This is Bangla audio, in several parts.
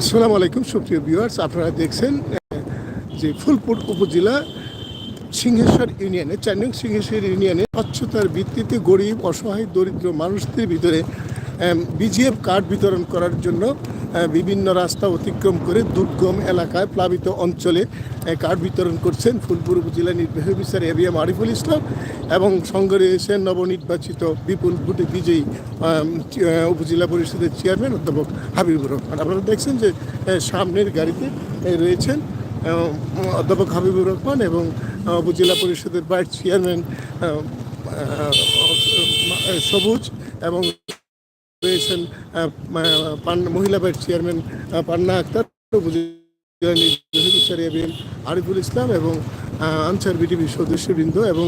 আসসালামু আলাইকুম, সুপ্রিয় ভিউয়ার্স, আপনারা দেখছেন যে ফুলপুর উপজেলা সিংহেশ্বর ইউনিয়নে, চান্ডিং সিংহেশ্বর ইউনিয়নে স্বচ্ছতার ভিত্তিতে গরিব, অসহায়, দরিদ্র মানুষদের ভিতরে বিজিএফ কার্ড বিতরণ করার জন্য বিভিন্ন রাস্তা অতিক্রম করে দুর্গম এলাকায় প্লাবিত অঞ্চলে কার্ড বিতরণ করছেন ফুলপুর উপজেলা নির্বাহী officer A B M Ariful Islam এবং সঙ্গে রয়েছেন নবনির্বাচিত বিপুল ভোটে বিজয়ী উপজেলা পরিষদের চেয়ারম্যান অধ্যাপক হাবিবুর রহমান। আপনারা দেখছেন যে সামনের গাড়িতে রয়েছেন অধ্যাপক হাবিবুর রহমান এবং উপজেলা পরিষদের ভাইস চেয়ারম্যান সবুজ এবং রয়েছেন মহিলা ভাইস চেয়ারম্যান পান্না আক্তার আরিফুল ইসলাম এবং আনসার বিটিভির সদস্যবৃন্দ এবং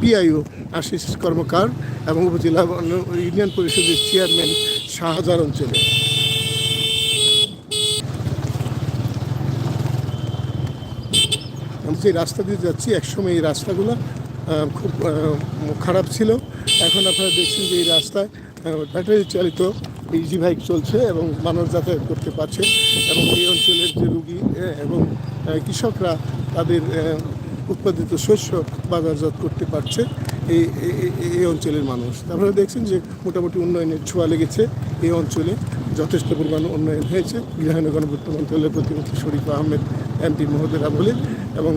পিআইও আশিস কর্মকার এবং উপজেলা ইউনিয়ন পরিষদের চেয়ারম্যান শাহজাহান অঞ্চলে। যে রাস্তা দিয়ে যাচ্ছি, একসময় এই রাস্তাগুলো খুব খারাপ ছিল। এখন আপনারা দেখছেন যে এই রাস্তায় ব্যাটারি চালিত ইজি বাইক চলছে এবং মানুষ যাতায়াত করতে পারছে এবং এই অঞ্চলের যে রুগী এবং কৃষকরা তাদের উৎপাদিত শস্য বাজারজাত করতে পারছে এই, এই- অঞ্চলের মানুষ। আপনারা দেখছেন যে মোটামুটি উন্নয়নের ছোঁয়া লেগেছে এই অঞ্চলে। যথেষ্ট পরিমাণ উন্নয়ন হয়েছে। গৃহায়ন গণপূর্ত মন্ত্রণালয়ের প্রতিমন্ত্রী শরীফ আহমেদ এমপি মহোদয় আমলে এবং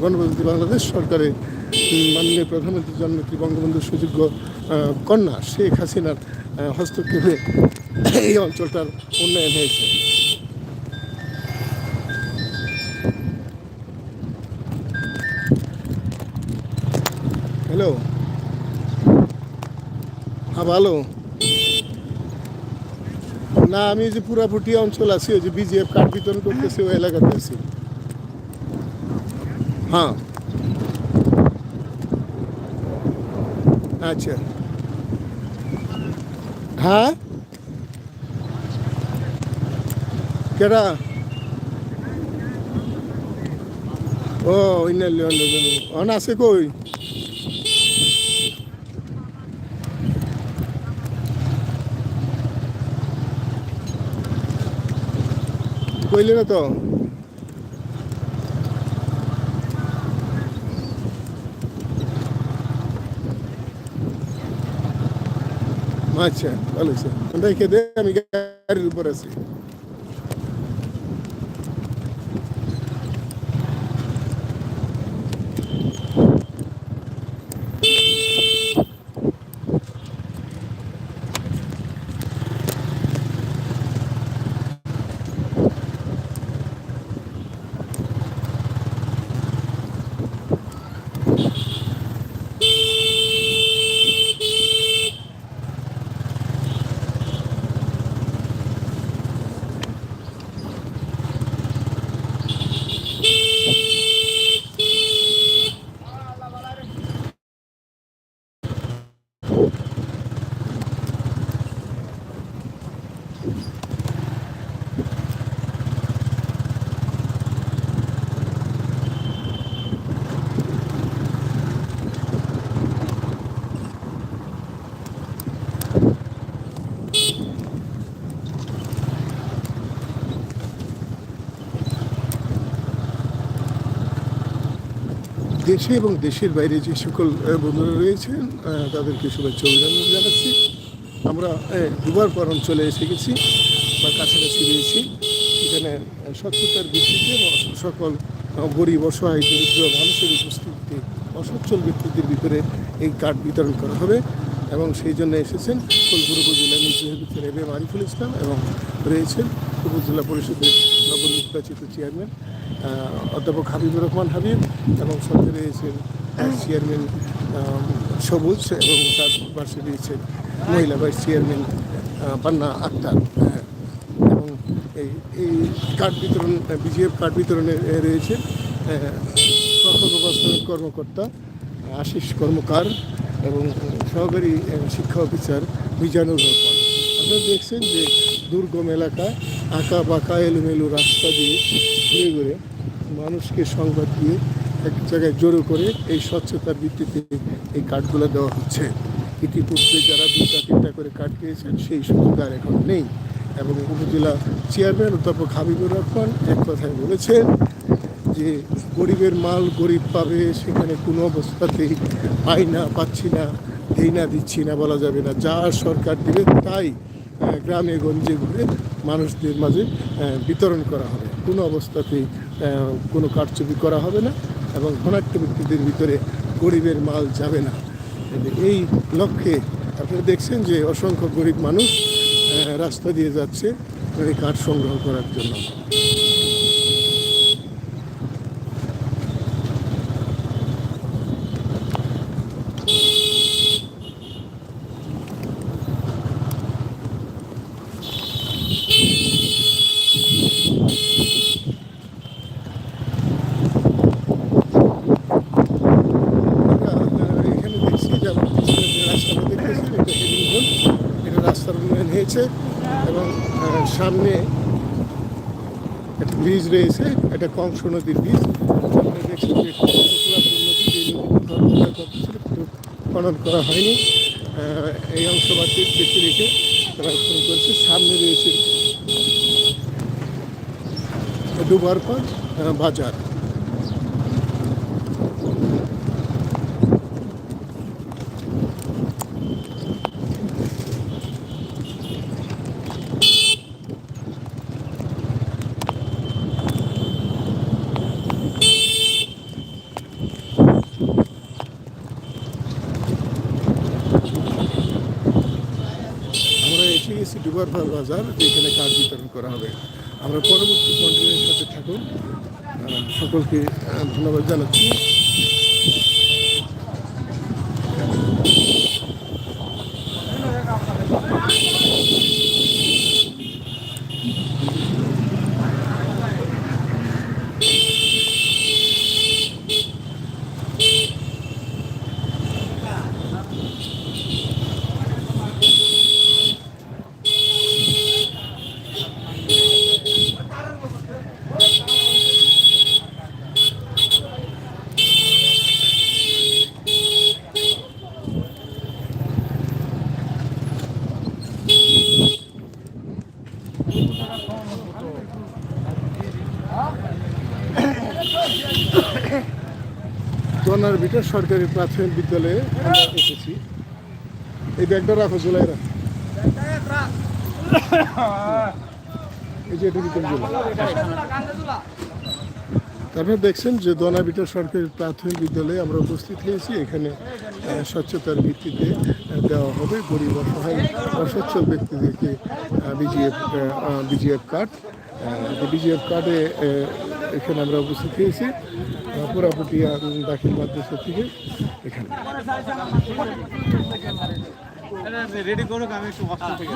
গণপ্রজাতন্ত্রী বাংলাদেশ সরকারের মাননীয় প্রধানমন্ত্রী জননেত্রী বঙ্গবন্ধুর সুযোগ্য কন্যা শেখ হাসিনার হস্তক্ষেপে এই অঞ্চলটার উন্নয়ন হয়েছে। হ্যালো? হ্যাঁ ভালো না, আমি যে পুরাপুটি অঞ্চল আছি, ওই যে বিজিএফ কার্ড বিতরণ করতেছি, ওই এলাকাতে আছি। হ্যাঁ। আচ্ছা। হ্যাঁ? কেডা? ও ইনালি অন আছে কই? কইলে না তো? আচ্ছা ভালো আছে দেখে দে আমি গাড়ির উপর আছি। দেশে এবং দেশের বাইরে যে সকল বন্ধুরা রয়েছেন তাদেরকে শুভেচ্ছা অভিনন্দন জানাচ্ছি। আমরা দুবার পর অঞ্চলে এসে গেছি বা কাছাকাছি রয়েছি। এখানে স্বচ্ছতার ভিত্তিতে সকল গরিব, অসহায়, দরিদ্র মানুষের উপস্থিতিতে অসচ্ছল ব্যক্তিদের ভিতরে এই কার্ড বিতরণ করা হবে এবং সেই জন্য এসেছেন ফুলপুর উপজেলা নির্বাহী অফিসার এম আরিফুল ইসলাম এবং রয়েছেন উপজেলা পরিষদের নবনির্বাচিত চেয়ারম্যান অধ্যাপক হাবিবুর রহমান হাবিব এবং সাথে রয়েছেন চেয়ারম্যান সবুজ এবং তার পাশে রয়েছেন মহিলা ভাইস চেয়ারম্যান পান্না আক্তার। এবং এই এই কার্ড বিতরণ বিজিএফ কার্ড বিতরণে রয়েছে প্রকল্প কর্মকর্তা আশিস কর্মকার এবং সহকারী শিক্ষা অফিসার মিজানুর রহমান আপনারা দেখছেন যে দুর্গম এলাকা আঁকা বাঁকা এলোমেলো রাস্তা দিয়ে ঘুরে ঘুরে মানুষকে সংবাদ দিয়ে এক জায়গায় জড়ো করে এই স্বচ্ছতার ভিত্তিতে এই কার্ডগুলো দেওয়া হচ্ছে। ইতিপূর্বে যারা দুটা তিনটা করে কার্ড পেয়েছেন সেই সুযোগ আর এখন নেই। এবং উপজেলা চেয়ারম্যান অধ্যাপক হাবিবুর রহমান এক কথায় বলেছেন যে, গরিবের মাল গরিব পাবে, সেখানে কোনো অবস্থাতেই পাই না, পাচ্ছি না এই না, দিচ্ছি না, বলা যাবে না। যা সরকার দেবে, তাই গ্রামে, গঞ্জে ঘুরে মানুষদের মাঝে বিতরণ করা হবে। কোনো অবস্থাতেই কোনো কারচুপি করা হবে না এবং ঘনাক্ত ব্যক্তিদের ভিতরে গরিবের মাল যাবে না। এই লক্ষ্যে আপনি দেখছেন যে অসংখ্য গরিব মানুষ রাস্তা দিয়ে যাচ্ছে কাঠ সংগ্রহ করার জন্য আমরা আহ, এখানে দেখছি যে আমার পিছনে যে রাস্তাটা দেখতেছেন এটা হেলিংবন এটা রাস্তার হয়েছে এবং সামনে একটা ব্রিজ রয়েছে, এটা কংস নদীর ব্রিজ খনন করা হয়নি। এই অংশ বাকি বেঁচে রেখে খনন করেছে। সামনে রয়েছে দুবার পর বাজার। আমরা ডুবার বাজার যেখানে কার্ড বিতরণ করা হবে। আমরা পরবর্তী কন্টিনিউর সাথে থাকুন। সকলকে ধন্যবাদ জানাচ্ছি। দোনার ভিতর সরকারি প্রাথমিক বিদ্যালয়ে আমরা এসেছি। এই ব্যাগটা রাখো জুলাই রাখো। এই যে আপনারা দেখছেন যে দোনাবিটা সরকারি প্রাথমিক বিদ্যালয়ে আমরা উপস্থিত হয়েছি। এখানে স্বচ্ছতার ভিত্তিতে দেওয়া হবে গরিব অসহায় অসচ্ছল ব্যক্তিদেরকে বিজিএফ বিজিএফ কার্ড বিজিএফ কার্ডে এখানে আমরা উপস্থিত হয়েছি। উম, দাখিল মাদ্রাসা থেকে এখানে। রেডি করুক আমি একটু থেকে